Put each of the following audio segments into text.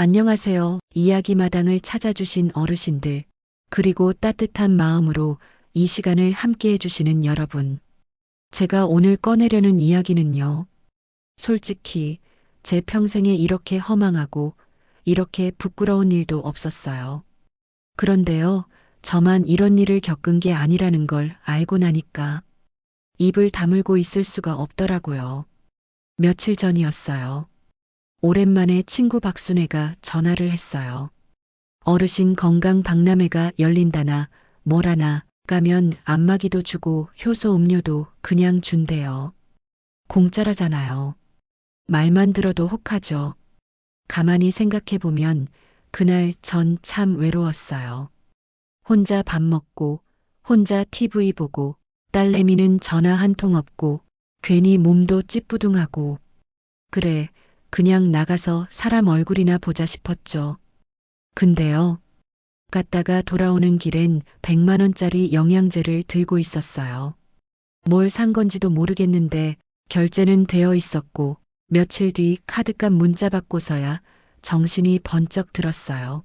안녕하세요. 이야기마당을 찾아주신 어르신들, 그리고 따뜻한 마음으로 이 시간을 함께 해주시는 여러분. 제가 오늘 꺼내려는 이야기는요. 솔직히 제 평생에 이렇게 허망하고 이렇게 부끄러운 일도 없었어요. 그런데요, 저만 이런 일을 겪은 게 아니라는 걸 알고 나니까 입을 다물고 있을 수가 없더라고요. 며칠 전이었어요. 오랜만에 친구 박순애가 전화를 했어요. 어르신 건강 박람회가 열린다나 뭐라나 가면 안마기도 주고 효소 음료도 그냥 준대요. 공짜라잖아요. 말만 들어도 혹하죠. 가만히 생각해보면 그날 전 참 외로웠어요. 혼자 밥 먹고, 혼자 TV 보고, 딸내미는 전화 한 통 없고, 괜히 몸도 찌뿌둥하고. 그래, 그냥 나가서 사람 얼굴이나 보자 싶었죠. 근데요. 갔다가 돌아오는 길엔 100만원짜리 영양제를 들고 있었어요. 뭘 산 건지도 모르겠는데 결제는 되어 있었고 며칠 뒤 카드값 문자 받고서야 정신이 번쩍 들었어요.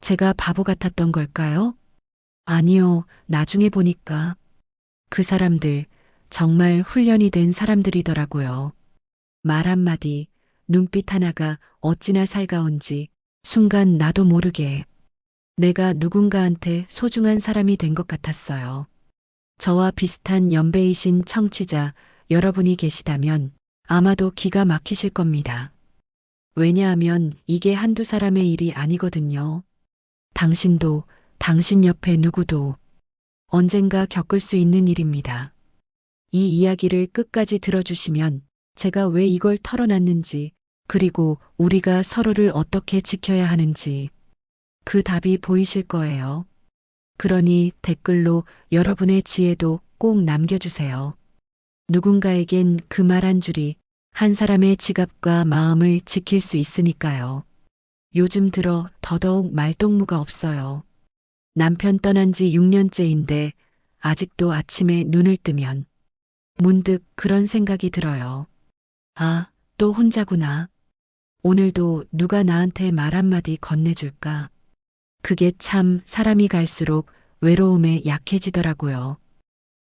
제가 바보 같았던 걸까요? 아니요, 나중에 보니까 그 사람들 정말 훈련이 된 사람들이더라고요. 말 한마디, 눈빛 하나가 어찌나 살가운지 순간 나도 모르게 내가 누군가한테 소중한 사람이 된 것 같았어요. 저와 비슷한 연배이신 청취자 여러분이 계시다면 아마도 기가 막히실 겁니다. 왜냐하면 이게 한두 사람의 일이 아니거든요. 당신도, 당신 옆에 누구도 언젠가 겪을 수 있는 일입니다. 이 이야기를 끝까지 들어주시면 제가 왜 이걸 털어놨는지, 그리고 우리가 서로를 어떻게 지켜야 하는지, 그 답이 보이실 거예요. 그러니 댓글로 여러분의 지혜도 꼭 남겨주세요. 누군가에겐 그 말 한 줄이 한 사람의 지갑과 마음을 지킬 수 있으니까요. 요즘 들어 더더욱 말동무가 없어요. 남편 떠난 지 6년째인데 아직도 아침에 눈을 뜨면 문득 그런 생각이 들어요. 아, 또 혼자구나. 오늘도 누가 나한테 말 한마디 건네줄까? 그게 참 사람이 갈수록 외로움에 약해지더라고요.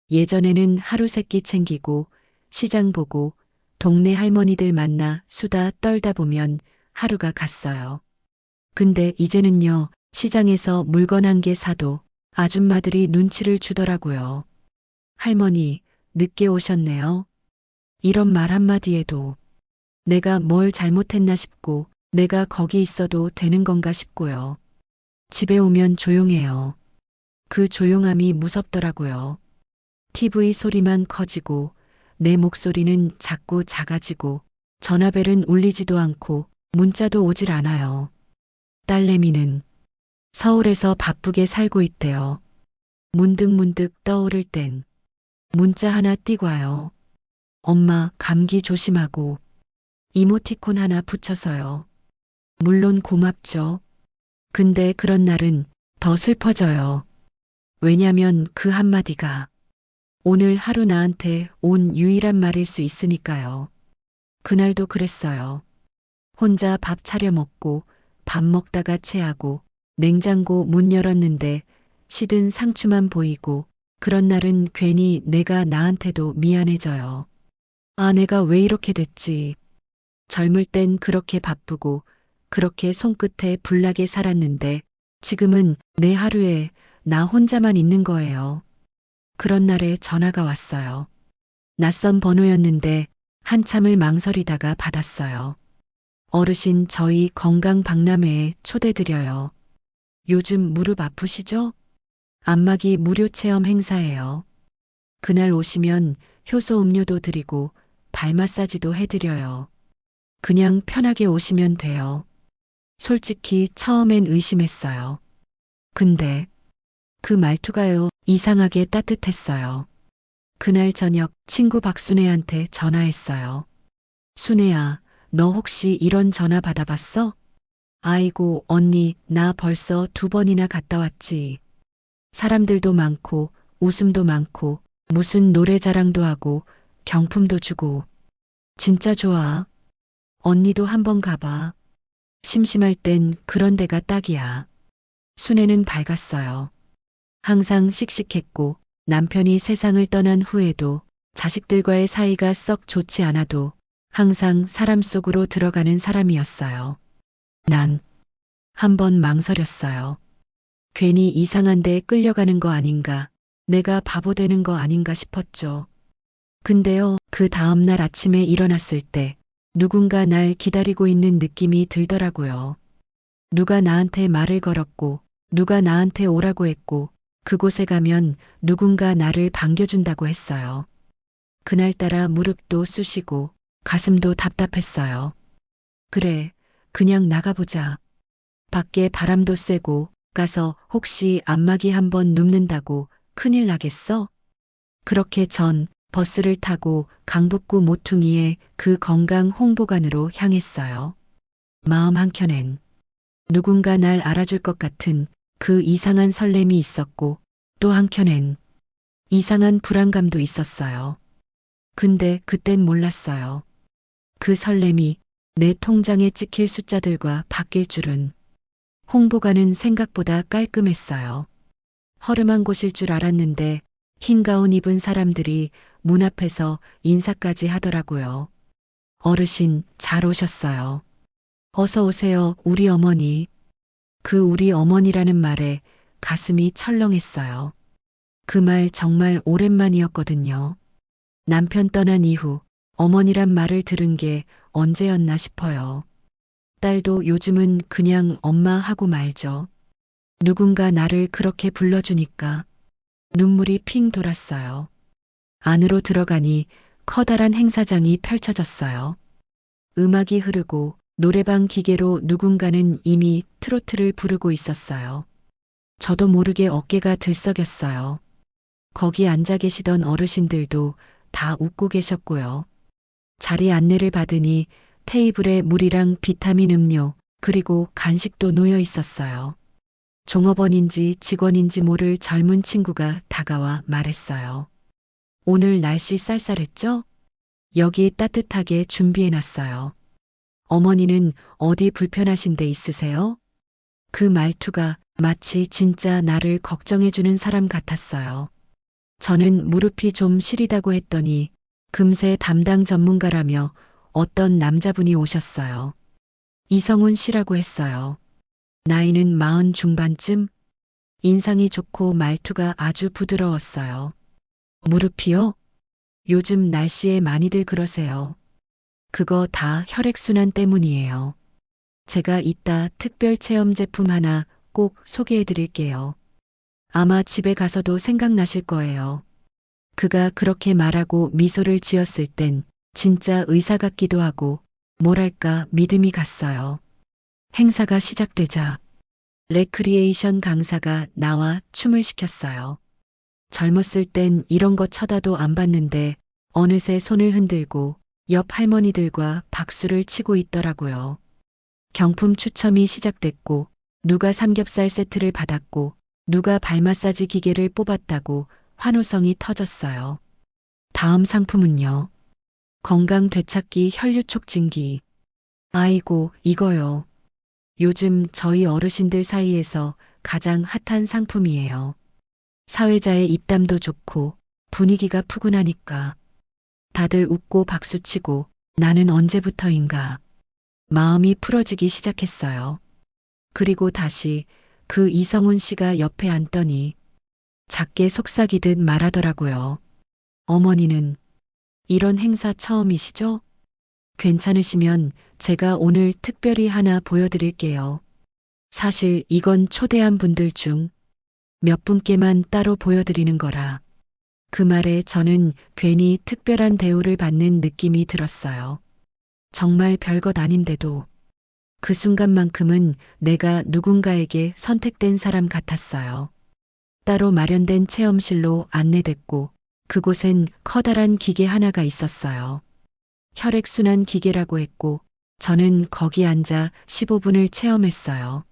예전에는 하루 세끼 챙기고 시장 보고 동네 할머니들 만나 수다 떨다 보면 하루가 갔어요. 근데 이제는요, 시장에서 물건 한 개 사도 아줌마들이 눈치를 주더라고요. 할머니, 늦게 오셨네요. 이런 말 한마디에도 내가 뭘 잘못했나 싶고 내가 거기 있어도 되는 건가 싶고요. 집에 오면 조용해요. 그 조용함이 무섭더라고요. TV 소리만 커지고 내 목소리는 자꾸 작아지고 전화벨은 울리지도 않고 문자도 오질 않아요. 딸내미는 서울에서 바쁘게 살고 있대요. 문득문득 떠오를 땐 문자 하나 띄고 와요. 엄마 감기 조심하고 이모티콘 하나 붙여서요. 물론 고맙죠. 근데 그런 날은 더 슬퍼져요. 왜냐면 그 한마디가 오늘 하루 나한테 온 유일한 말일 수 있으니까요. 그날도 그랬어요. 혼자 밥 차려 먹고 밥 먹다가 체하고 냉장고 문 열었는데 시든 상추만 보이고 그런 날은 괜히 내가 나한테도 미안해져요. 아, 내가 왜 이렇게 됐지. 젊을 땐 그렇게 바쁘고 그렇게 손끝에 불나게 살았는데 지금은 내 하루에 나 혼자만 있는 거예요. 그런 날에 전화가 왔어요. 낯선 번호였는데 한참을 망설이다가 받았어요. 어르신 저희 건강 박람회에 초대드려요. 요즘 무릎 아프시죠? 안마기 무료 체험 행사예요. 그날 오시면 효소 음료도 드리고 발 마사지도 해드려요. 그냥 편하게 오시면 돼요. 솔직히 처음엔 의심했어요. 근데 그 말투가요 이상하게 따뜻했어요. 그날 저녁 친구 박순애한테 전화했어요. 순애야, 너 혹시 이런 전화 받아봤어? 아이고, 언니, 나 벌써 두 번이나 갔다 왔지. 사람들도 많고, 웃음도 많고, 무슨 노래 자랑도 하고, 경품도 주고. 진짜 좋아. 언니도 한번 가봐. 심심할 땐 그런 데가 딱이야. 순애는 밝았어요. 항상 씩씩했고 남편이 세상을 떠난 후에도 자식들과의 사이가 썩 좋지 않아도 항상 사람 속으로 들어가는 사람이었어요. 난 한번 망설였어요. 괜히 이상한 데 끌려가는 거 아닌가, 내가 바보 되는 거 아닌가 싶었죠. 근데요, 그 다음날 아침에 일어났을 때 누군가 날 기다리고 있는 느낌이 들더라고요. 누가 나한테 말을 걸었고, 누가 나한테 오라고 했고, 그곳에 가면 누군가 나를 반겨준다고 했어요. 그날따라 무릎도 쑤시고 가슴도 답답했어요. 그래, 그냥 나가보자. 밖에 바람도 쐬고 가서 혹시 안마기 한번 눕는다고 큰일 나겠어? 그렇게 전 버스를 타고 강북구 모퉁이의 그 건강 홍보관으로 향했어요. 마음 한켠엔 누군가 날 알아줄 것 같은 그 이상한 설렘이 있었고 또 한켠엔 이상한 불안감도 있었어요. 근데 그땐 몰랐어요. 그 설렘이 내 통장에 찍힐 숫자들과 바뀔 줄은 홍보관은 생각보다 깔끔했어요. 허름한 곳일 줄 알았는데 흰 가운 입은 사람들이 문 앞에서 인사까지 하더라고요. 어르신 잘 오셨어요. 어서 오세요, 우리 어머니. 그 우리 어머니라는 말에 가슴이 철렁했어요. 그 말 정말 오랜만이었거든요. 남편 떠난 이후 어머니란 말을 들은 게 언제였나 싶어요. 딸도 요즘은 그냥 엄마 하고 말죠. 누군가 나를 그렇게 불러주니까 눈물이 핑 돌았어요. 안으로 들어가니 커다란 행사장이 펼쳐졌어요. 음악이 흐르고 노래방 기계로 누군가는 이미 트로트를 부르고 있었어요. 저도 모르게 어깨가 들썩였어요. 거기 앉아 계시던 어르신들도 다 웃고 계셨고요. 자리 안내를 받으니 테이블에 물이랑 비타민 음료, 그리고 간식도 놓여 있었어요. 종업원인지 직원인지 모를 젊은 친구가 다가와 말했어요. 오늘 날씨 쌀쌀했죠? 여기 따뜻하게 준비해놨어요. 어머니는 어디 불편하신 데 있으세요? 그 말투가 마치 진짜 나를 걱정해주는 사람 같았어요. 저는 무릎이 좀 시리다고 했더니 금세 담당 전문가라며 어떤 남자분이 오셨어요. 이성훈 씨라고 했어요. 나이는 마흔 중반쯤? 인상이 좋고 말투가 아주 부드러웠어요. 무릎이요? 요즘 날씨에 많이들 그러세요. 그거 다 혈액순환 때문이에요. 제가 이따 특별 체험 제품 하나 꼭 소개해 드릴게요. 아마 집에 가서도 생각나실 거예요. 그가 그렇게 말하고 미소를 지었을 땐 진짜 의사 같기도 하고 뭐랄까 믿음이 갔어요. 행사가 시작되자 레크리에이션 강사가 나와 춤을 시켰어요. 젊었을 땐 이런 거 쳐다도 안 봤는데 어느새 손을 흔들고 옆 할머니들과 박수를 치고 있더라고요. 경품 추첨이 시작됐고 누가 삼겹살 세트를 받았고 누가 발 마사지 기계를 뽑았다고 환호성이 터졌어요. 다음 상품은요. 건강 되찾기 혈류 촉진기. 아이고, 이거요. 요즘 저희 어르신들 사이에서 가장 핫한 상품이에요. 사회자의 입담도 좋고 분위기가 푸근하니까. 다들 웃고 박수치고 나는 언제부터인가. 마음이 풀어지기 시작했어요. 그리고 다시 그 이성훈 씨가 옆에 앉더니 작게 속삭이듯 말하더라고요. 어머니는 이런 행사 처음이시죠? 괜찮으시면 제가 오늘 특별히 하나 보여드릴게요. 사실 이건 초대한 분들 중 몇 분께만 따로 보여드리는 거라. 그 말에 저는 괜히 특별한 대우를 받는 느낌이 들었어요. 정말 별것 아닌데도 그 순간만큼은 내가 누군가에게 선택된 사람 같았어요. 따로 마련된 체험실로 안내됐고 그곳엔 커다란 기계 하나가 있었어요. 혈액순환 기계라고 했고 저는 거기 앉아 15분을 체험했어요.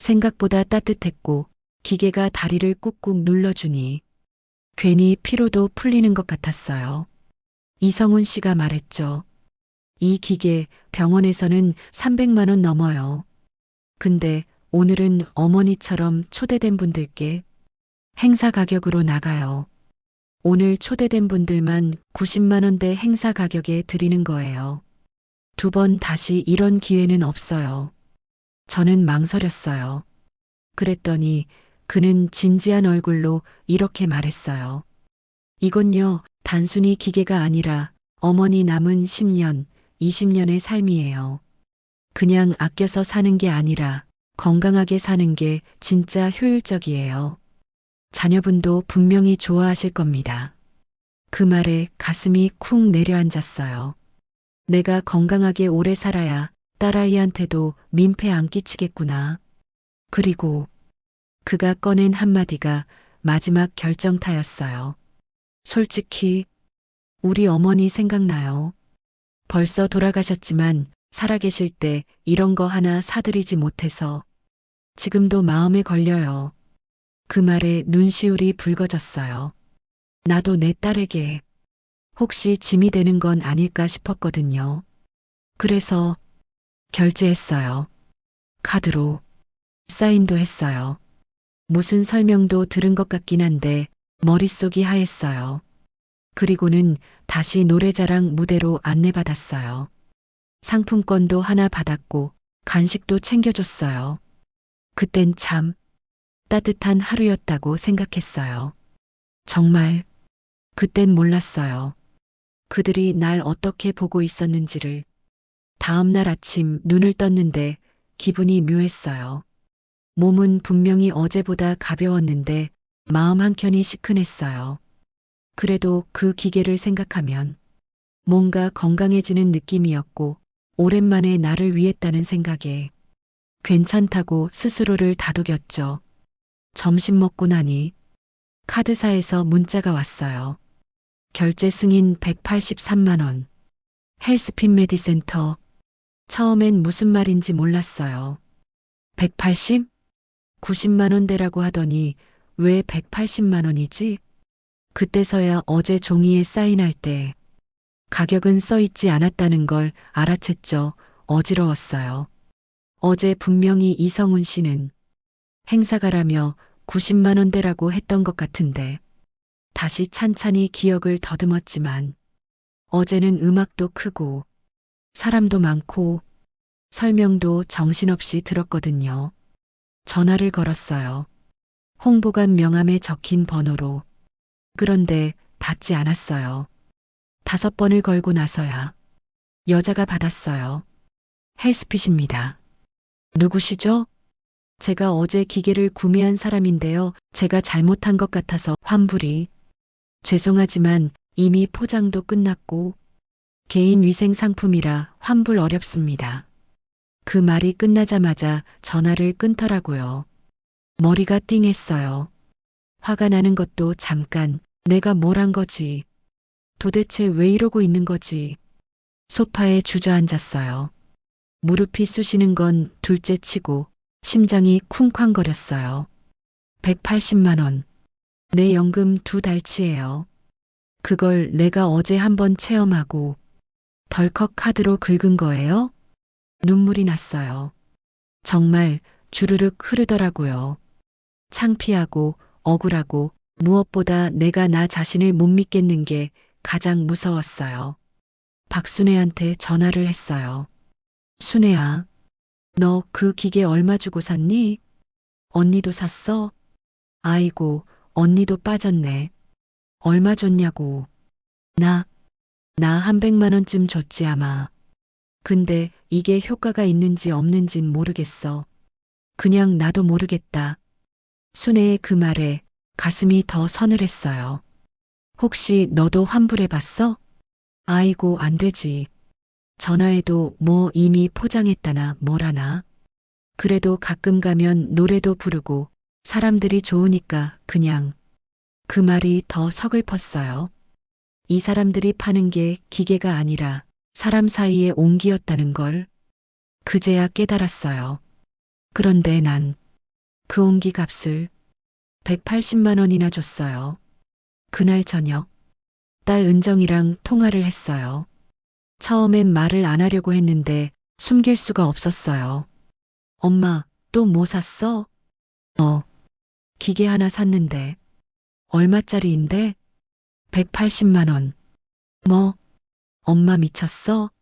생각보다 따뜻했고 기계가 다리를 꾹꾹 눌러주니 괜히 피로도 풀리는 것 같았어요. 이성훈 씨가 말했죠. 이 기계 병원에서는 300만 원 넘어요. 근데 오늘은 어머니처럼 초대된 분들께 행사 가격으로 나가요. 오늘 초대된 분들만 90만 원대 행사 가격에 드리는 거예요. 두 번 다시 이런 기회는 없어요. 저는 망설였어요. 그랬더니 그는 진지한 얼굴로 이렇게 말했어요. 이건요, 단순히 기계가 아니라 어머니 남은 10년, 20년의 삶이에요. 그냥 아껴서 사는 게 아니라 건강하게 사는 게 진짜 효율적이에요. 자녀분도 분명히 좋아하실 겁니다. 그 말에 가슴이 쿵 내려앉았어요. 내가 건강하게 오래 살아야 딸아이한테도 민폐 안 끼치겠구나. 그리고 그가 꺼낸 한마디가 마지막 결정타였어요. 솔직히 우리 어머니 생각나요. 벌써 돌아가셨지만 살아계실 때 이런 거 하나 사드리지 못해서 지금도 마음에 걸려요. 그 말에 눈시울이 붉어졌어요. 나도 내 딸에게 혹시 짐이 되는 건 아닐까 싶었거든요. 그래서 결제했어요. 카드로 사인도 했어요. 무슨 설명도 들은 것 같긴 한데 머릿속이 하였어요. 그리고는 다시 노래자랑 무대로 안내받았어요. 상품권도 하나 받았고 간식도 챙겨줬어요. 그땐 참 따뜻한 하루였다고 생각했어요. 정말 그땐 몰랐어요. 그들이 날 어떻게 보고 있었는지를 다음 날 아침 눈을 떴는데 기분이 묘했어요. 몸은 분명히 어제보다 가벼웠는데 마음 한켠이 시큰했어요. 그래도 그 기계를 생각하면 뭔가 건강해지는 느낌이었고 오랜만에 나를 위했다는 생각에 괜찮다고 스스로를 다독였죠. 점심 먹고 나니 카드사에서 문자가 왔어요. 결제 승인 183만원. 헬스핀 메디센터. 처음엔 무슨 말인지 몰랐어요. 180? 90만 원대라고 하더니 왜 180만 원이지? 그때서야 어제 종이에 사인할 때 가격은 써 있지 않았다는 걸 알아챘죠. 어지러웠어요. 어제 분명히 이성훈 씨는 행사가라며 90만 원대라고 했던 것 같은데 다시 찬찬히 기억을 더듬었지만 어제는 음악도 크고 사람도 많고 설명도 정신없이 들었거든요. 전화를 걸었어요. 홍보관 명함에 적힌 번호로. 그런데 받지 않았어요. 다섯 번을 걸고 나서야 여자가 받았어요. 헬스핏입니다. 누구시죠? 제가 어제 기계를 구매한 사람인데요. 제가 잘못한 것 같아서 환불이. 죄송하지만 이미 포장도 끝났고 개인 위생 상품이라 환불 어렵습니다. 그 말이 끝나자마자 전화를 끊더라고요. 머리가 띵했어요. 화가 나는 것도 잠깐 내가 뭘 한 거지. 도대체 왜 이러고 있는 거지. 소파에 주저앉았어요. 무릎이 쑤시는 건 둘째 치고 심장이 쿵쾅거렸어요. 180만원. 내 연금 두 달치예요. 그걸 내가 어제 한번 체험하고 덜컥 카드로 긁은 거예요? 눈물이 났어요. 정말 주르륵 흐르더라고요. 창피하고 억울하고 무엇보다 내가 나 자신을 못 믿겠는 게 가장 무서웠어요. 박순애한테 전화를 했어요. 순애야, 너 그 기계 얼마 주고 샀니? 언니도 샀어? 아이고, 언니도 빠졌네. 얼마 줬냐고. 나, 나 한 백만 원쯤 줬지 아마. 근데 이게 효과가 있는지 없는진 모르겠어. 그냥 나도 모르겠다. 순애의 그 말에 가슴이 더 서늘했어요. 혹시 너도 환불해 봤어? 아이고, 안 되지. 전화해도 뭐 이미 포장했다나 뭐라나. 그래도 가끔 가면 노래도 부르고 사람들이 좋으니까 그냥 그 말이 더 서글펐어요. 이 사람들이 파는 게 기계가 아니라 사람 사이의 온기였다는 걸 그제야 깨달았어요. 그런데 난 그 온기 값을 180만 원이나 줬어요. 그날 저녁 딸 은정이랑 통화를 했어요. 처음엔 말을 안 하려고 했는데 숨길 수가 없었어요. 엄마, 또 뭐 샀어? 어, 기계 하나 샀는데. 얼마짜리인데? 180만 원. 뭐? 엄마 미쳤어?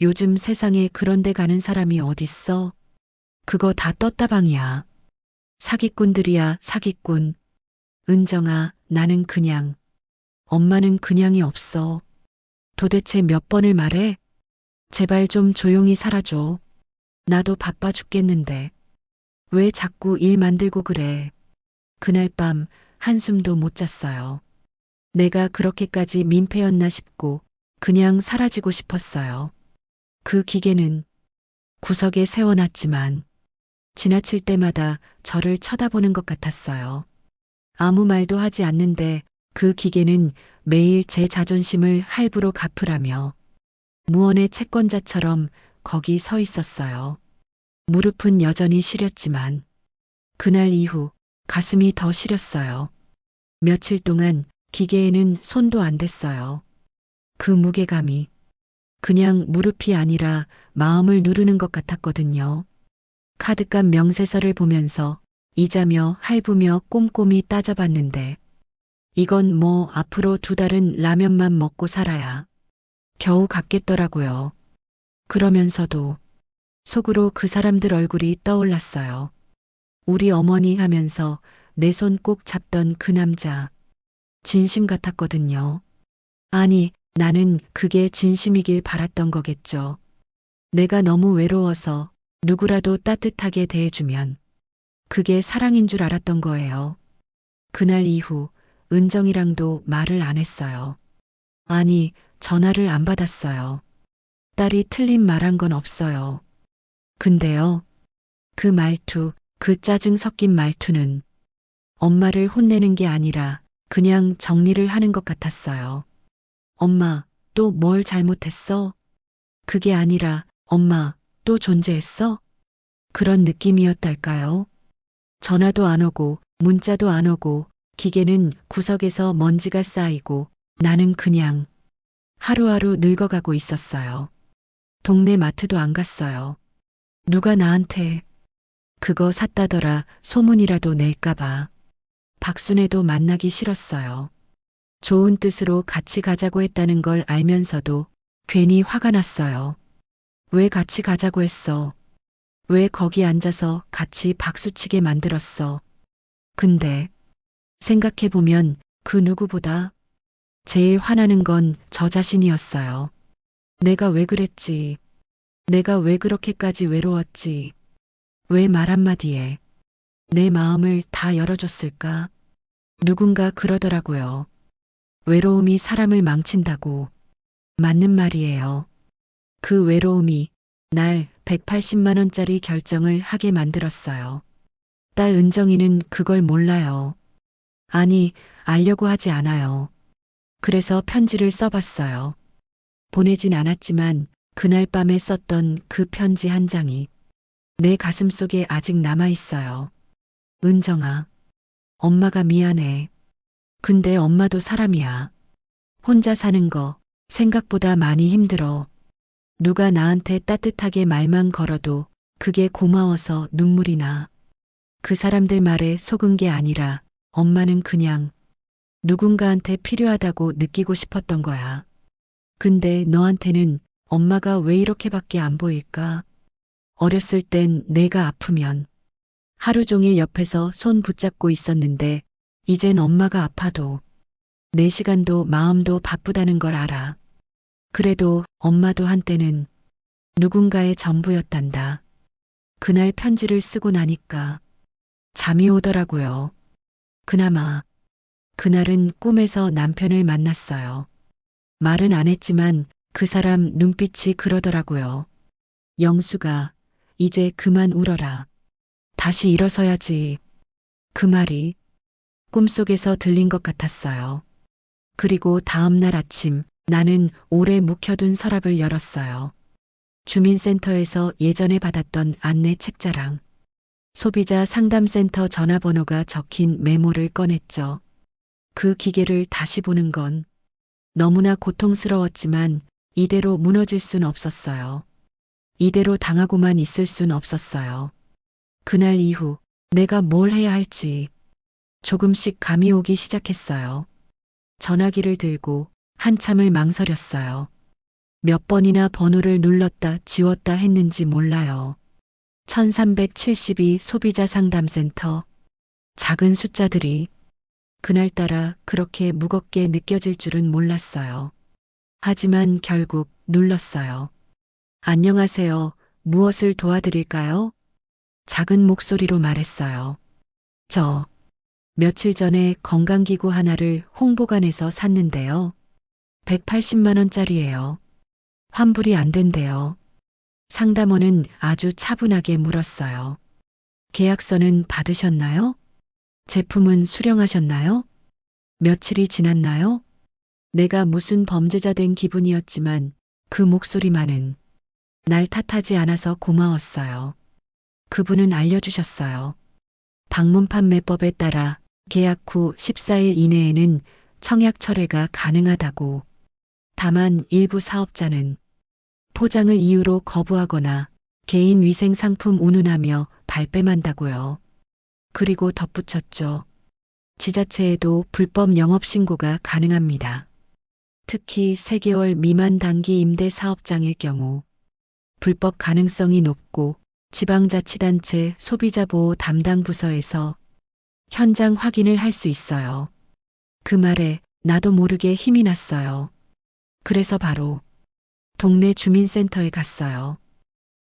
요즘 세상에 그런 데 가는 사람이 어딨어? 그거 다 떴다방이야. 사기꾼들이야, 사기꾼. 은정아, 나는 그냥. 엄마는 그냥이 없어. 도대체 몇 번을 말해? 제발 좀 조용히 살아줘. 나도 바빠 죽겠는데. 왜 자꾸 일 만들고 그래? 그날 밤 한숨도 못 잤어요. 내가 그렇게까지 민폐였나 싶고 그냥 사라지고 싶었어요. 그 기계는 구석에 세워놨지만 지나칠 때마다 저를 쳐다보는 것 같았어요. 아무 말도 하지 않는데 그 기계는 매일 제 자존심을 할부로 갚으라며 무언의 채권자처럼 거기 서 있었어요. 무릎은 여전히 시렸지만 그날 이후 가슴이 더 시렸어요. 며칠 동안 기계에는 손도 안 댔어요. 그 무게감이 그냥 무릎이 아니라 마음을 누르는 것 같았거든요. 카드값 명세서를 보면서 이자며 할부며 꼼꼼히 따져봤는데 이건 뭐 앞으로 두 달은 라면만 먹고 살아야 겨우 갚겠더라고요. 그러면서도 속으로 그 사람들 얼굴이 떠올랐어요. 우리 어머니 하면서 내 손 꼭 잡던 그 남자. 진심 같았거든요. 아니, 나는 그게 진심이길 바랐던 거겠죠. 내가 너무 외로워서 누구라도 따뜻하게 대해주면 그게 사랑인 줄 알았던 거예요. 그날 이후 은정이랑도 말을 안 했어요. 아니, 전화를 안 받았어요. 딸이 틀린 말한 건 없어요. 근데요, 그 말투, 그 짜증 섞인 말투는 엄마를 혼내는 게 아니라 그냥 정리를 하는 것 같았어요. 엄마, 또 뭘 잘못했어? 그게 아니라 엄마, 또 존재했어? 그런 느낌이었달까요? 전화도 안 오고 문자도 안 오고 기계는 구석에서 먼지가 쌓이고 나는 그냥 하루하루 늙어가고 있었어요. 동네 마트도 안 갔어요. 누가 나한테 그거 샀다더라 소문이라도 낼까봐. 박순애도 만나기 싫었어요. 좋은 뜻으로 같이 가자고 했다는 걸 알면서도 괜히 화가 났어요. 왜 같이 가자고 했어? 왜 거기 앉아서 같이 박수치게 만들었어? 근데 생각해보면 그 누구보다 제일 화나는 건 저 자신이었어요. 내가 왜 그랬지? 내가 왜 그렇게까지 외로웠지? 왜 말 한마디에 내 마음을 다 열어줬을까? 누군가 그러더라고요. 외로움이 사람을 망친다고. 맞는 말이에요. 그 외로움이 날 180만원짜리 결정을 하게 만들었어요. 딸 은정이는 그걸 몰라요. 아니, 알려고 하지 않아요. 그래서 편지를 써봤어요. 보내진 않았지만 그날 밤에 썼던 그 편지 한 장이 내 가슴 속에 아직 남아 있어요. 은정아, 엄마가 미안해. 근데 엄마도 사람이야. 혼자 사는 거 생각보다 많이 힘들어. 누가 나한테 따뜻하게 말만 걸어도 그게 고마워서 눈물이 나. 그 사람들 말에 속은 게 아니라 엄마는 그냥 누군가한테 필요하다고 느끼고 싶었던 거야. 근데 너한테는 엄마가 왜 이렇게밖에 안 보일까? 어렸을 땐 내가 아프면 하루 종일 옆에서 손 붙잡고 있었는데 이젠 엄마가 아파도 내 시간도 마음도 바쁘다는 걸 알아. 그래도 엄마도 한때는 누군가의 전부였단다. 그날 편지를 쓰고 나니까 잠이 오더라고요. 그나마 그날은 꿈에서 남편을 만났어요. 말은 안 했지만 그 사람 눈빛이 그러더라고요. 영수가 이제 그만 울어라. 다시 일어서야지. 그 말이 꿈속에서 들린 것 같았어요. 그리고 다음날 아침 나는 오래 묵혀둔 서랍을 열었어요. 주민센터에서 예전에 받았던 안내 책자랑 소비자 상담센터 전화번호가 적힌 메모를 꺼냈죠. 그 기계를 다시 보는 건 너무나 고통스러웠지만 이대로 무너질 순 없었어요. 이대로 당하고만 있을 순 없었어요. 그날 이후 내가 뭘 해야 할지 조금씩 감이 오기 시작했어요. 전화기를 들고 한참을 망설였어요. 몇 번이나 번호를 눌렀다 지웠다 했는지 몰라요. 1372 소비자 상담센터. 작은 숫자들이 그날따라 그렇게 무겁게 느껴질 줄은 몰랐어요. 하지만 결국 눌렀어요. 안녕하세요. 무엇을 도와드릴까요? 작은 목소리로 말했어요. 저, 며칠 전에 건강기구 하나를 홍보관에서 샀는데요. 180만원짜리예요. 환불이 안 된대요. 상담원은 아주 차분하게 물었어요. 계약서는 받으셨나요? 제품은 수령하셨나요? 며칠이 지났나요? 내가 무슨 범죄자 된 기분이었지만 그 목소리만은 날 탓하지 않아서 고마웠어요. 그분은 알려주셨어요. 방문 판매법에 따라 계약 후 14일 이내에는 청약 철회가 가능하다고. 다만 일부 사업자는 포장을 이유로 거부하거나 개인 위생 상품 운운하며 발뺌한다고요. 그리고 덧붙였죠. 지자체에도 불법 영업 신고가 가능합니다. 특히 3개월 미만 단기 임대 사업장일 경우 불법 가능성이 높고 지방자치단체 소비자보호 담당 부서에서 현장 확인을 할 수 있어요. 그 말에 나도 모르게 힘이 났어요. 그래서 바로 동네 주민센터에 갔어요.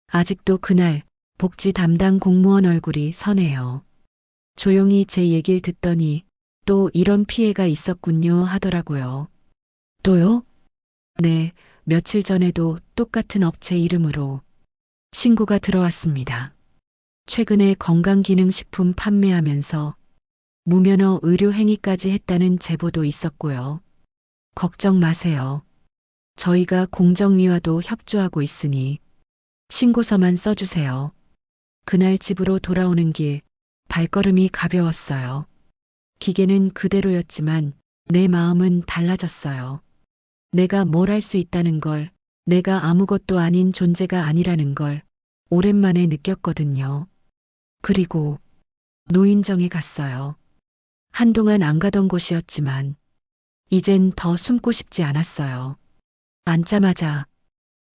아직도 그날 복지 담당 공무원 얼굴이 선해요. 조용히 제 얘기를 듣더니 또 이런 피해가 있었군요 하더라고요. 또요? 네, 며칠 전에도 똑같은 업체 이름으로 신고가 들어왔습니다. 최근에 건강기능식품 판매하면서 무면허 의료 행위까지 했다는 제보도 있었고요. 걱정 마세요. 저희가 공정위와도 협조하고 있으니 신고서만 써주세요. 그날 집으로 돌아오는 길 발걸음이 가벼웠어요. 기계는 그대로였지만 내 마음은 달라졌어요. 내가 뭘 할 수 있다는 걸, 내가 아무것도 아닌 존재가 아니라는 걸 오랜만에 느꼈거든요. 그리고 노인정에 갔어요. 한동안 안 가던 곳이었지만 이젠 더 숨고 싶지 않았어요. 앉자마자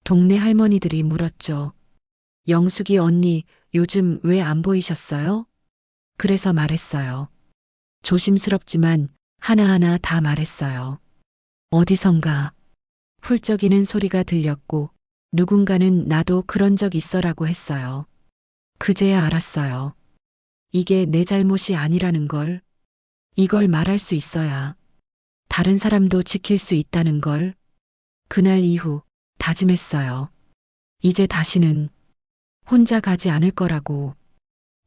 동네 할머니들이 물었죠. 영숙이 언니 요즘 왜 안 보이셨어요? 그래서 말했어요. 조심스럽지만 하나하나 다 말했어요. 어디선가 훌쩍이는 소리가 들렸고 누군가는 나도 그런 적 있어라고 했어요. 그제야 알았어요. 이게 내 잘못이 아니라는 걸. 이걸 말할 수 있어야 다른 사람도 지킬 수 있다는 걸. 그날 이후 다짐했어요. 이제 다시는 혼자 가지 않을 거라고.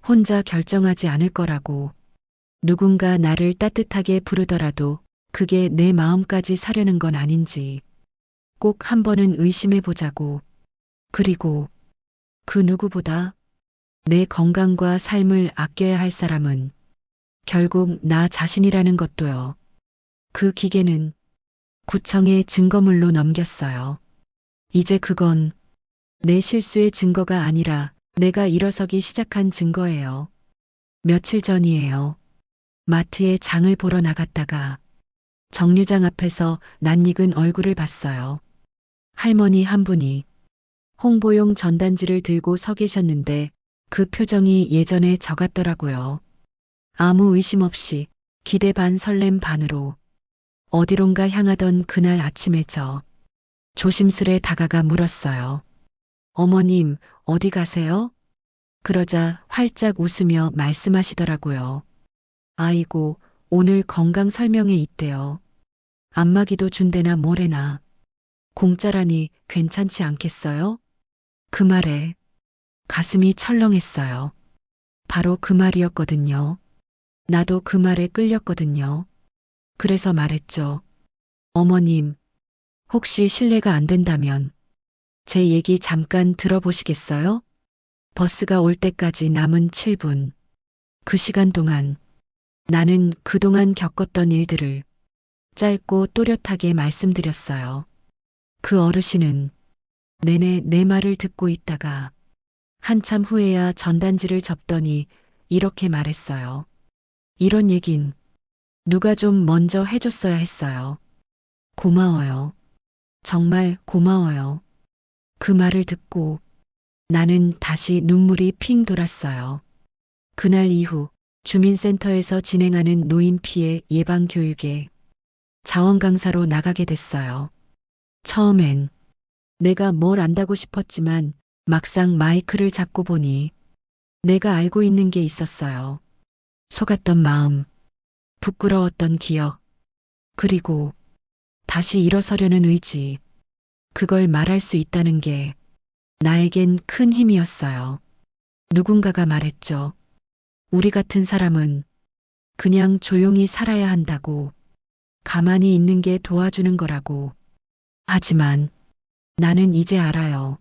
혼자 결정하지 않을 거라고. 누군가 나를 따뜻하게 부르더라도 그게 내 마음까지 사려는 건 아닌지 꼭 한 번은 의심해 보자고. 그리고 그 누구보다 내 건강과 삶을 아껴야 할 사람은 결국 나 자신이라는 것도요. 그 기계는 구청에 증거물로 넘겼어요. 이제 그건 내 실수의 증거가 아니라 내가 일어서기 시작한 증거예요. 며칠 전이에요. 마트에 장을 보러 나갔다가 정류장 앞에서 낯익은 얼굴을 봤어요. 할머니 한 분이 홍보용 전단지를 들고 서 계셨는데 그 표정이 예전에 저 같더라고요. 아무 의심 없이 기대 반 설렘 반으로 어디론가 향하던 그날 아침에 저 조심스레 다가가 물었어요. 어머님, 어디 가세요? 그러자 활짝 웃으며 말씀하시더라고요. 아이고, 오늘 건강 설명회 있대요. 안마기도 준대나 뭐래나. 공짜라니 괜찮지 않겠어요? 그 말에 가슴이 철렁했어요. 바로 그 말이었거든요. 나도 그 말에 끌렸거든요. 그래서 말했죠. 어머님, 혹시 실례가 안 된다면 제 얘기 잠깐 들어보시겠어요? 버스가 올 때까지 남은 7분. 그 시간 동안 나는 그동안 겪었던 일들을 짧고 또렷하게 말씀드렸어요. 그 어르신은 내내 내 말을 듣고 있다가 한참 후에야 전단지를 접더니 이렇게 말했어요. 이런 얘긴 누가 좀 먼저 해줬어야 했어요. 고마워요. 정말 고마워요. 그 말을 듣고 나는 다시 눈물이 핑 돌았어요. 그날 이후 주민센터에서 진행하는 노인 피해 예방 교육에 자원 강사로 나가게 됐어요. 처음엔 내가 뭘 안다고 싶었지만 막상 마이크를 잡고 보니 내가 알고 있는 게 있었어요. 속았던 마음, 부끄러웠던 기억, 그리고 다시 일어서려는 의지. 그걸 말할 수 있다는 게 나에겐 큰 힘이었어요. 누군가가 말했죠. 우리 같은 사람은 그냥 조용히 살아야 한다고, 가만히 있는 게 도와주는 거라고. 하지만 나는 이제 알아요.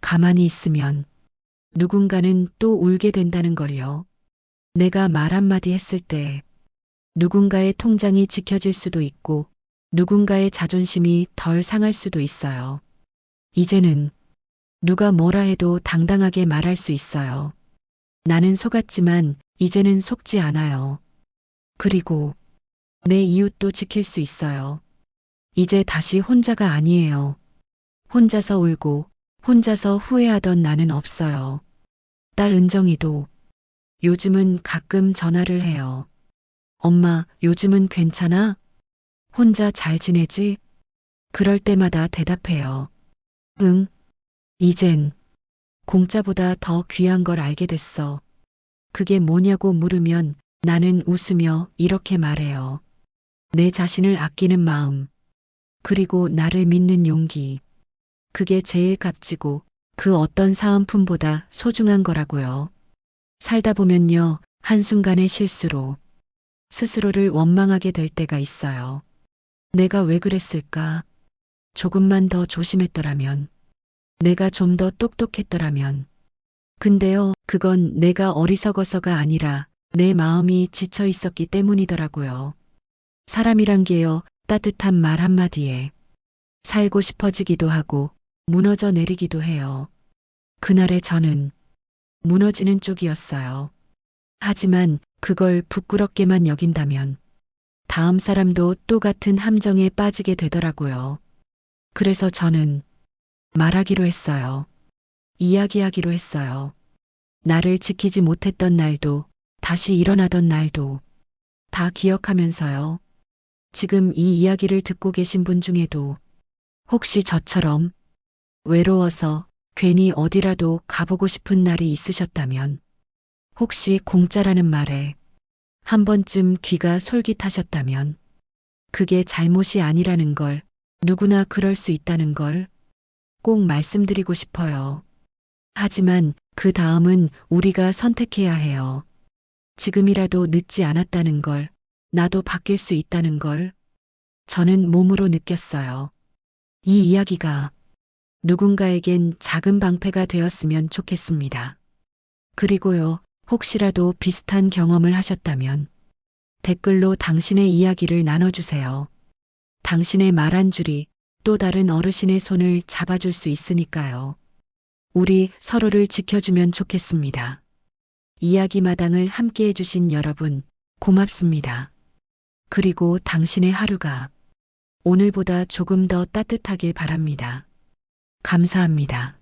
가만히 있으면 누군가는 또 울게 된다는 걸요. 내가 말 한마디 했을 때 누군가의 통장이 지켜질 수도 있고 누군가의 자존심이 덜 상할 수도 있어요. 이제는 누가 뭐라 해도 당당하게 말할 수 있어요. 나는 속았지만 이제는 속지 않아요. 그리고 내 이웃도 지킬 수 있어요. 이제 다시 혼자가 아니에요. 혼자서 울고 혼자서 후회하던 나는 없어요. 딸 은정이도 요즘은 가끔 전화를 해요. 엄마, 요즘은 괜찮아? 혼자 잘 지내지? 그럴 때마다 대답해요. 응. 이젠 공짜보다 더 귀한 걸 알게 됐어. 그게 뭐냐고 물으면 나는 웃으며 이렇게 말해요. 내 자신을 아끼는 마음. 그리고 나를 믿는 용기. 그게 제일 값지고 그 어떤 사은품보다 소중한 거라고요. 살다 보면요, 한순간의 실수로 스스로를 원망하게 될 때가 있어요. 내가 왜 그랬을까? 조금만 더 조심했더라면. 내가 좀 더 똑똑했더라면. 근데요, 그건 내가 어리석어서가 아니라 내 마음이 지쳐 있었기 때문이더라고요. 사람이란 게요, 따뜻한 말 한마디에 살고 싶어지기도 하고 무너져 내리기도 해요. 그날의 저는 무너지는 쪽이었어요. 하지만 그걸 부끄럽게만 여긴다면 다음 사람도 똑같은 함정에 빠지게 되더라고요. 그래서 저는 말하기로 했어요. 이야기하기로 했어요. 나를 지키지 못했던 날도 다시 일어나던 날도 다 기억하면서요. 지금 이 이야기를 듣고 계신 분 중에도 혹시 저처럼 외로워서 괜히 어디라도 가보고 싶은 날이 있으셨다면 혹시 공짜라는 말에 한 번쯤 귀가 솔깃하셨다면 그게 잘못이 아니라는 걸 누구나 그럴 수 있다는 걸 꼭 말씀드리고 싶어요. 하지만 그 다음은 우리가 선택해야 해요. 지금이라도 늦지 않았다는 걸, 나도 바뀔 수 있다는 걸 저는 몸으로 느꼈어요. 이 이야기가 누군가에겐 작은 방패가 되었으면 좋겠습니다. 그리고요, 혹시라도 비슷한 경험을 하셨다면 댓글로 당신의 이야기를 나눠주세요. 당신의 말 한 줄이 또 다른 어르신의 손을 잡아줄 수 있으니까요. 우리 서로를 지켜주면 좋겠습니다. 이야기 마당을 함께 해주신 여러분, 고맙습니다. 그리고 당신의 하루가 오늘보다 조금 더 따뜻하길 바랍니다. 감사합니다.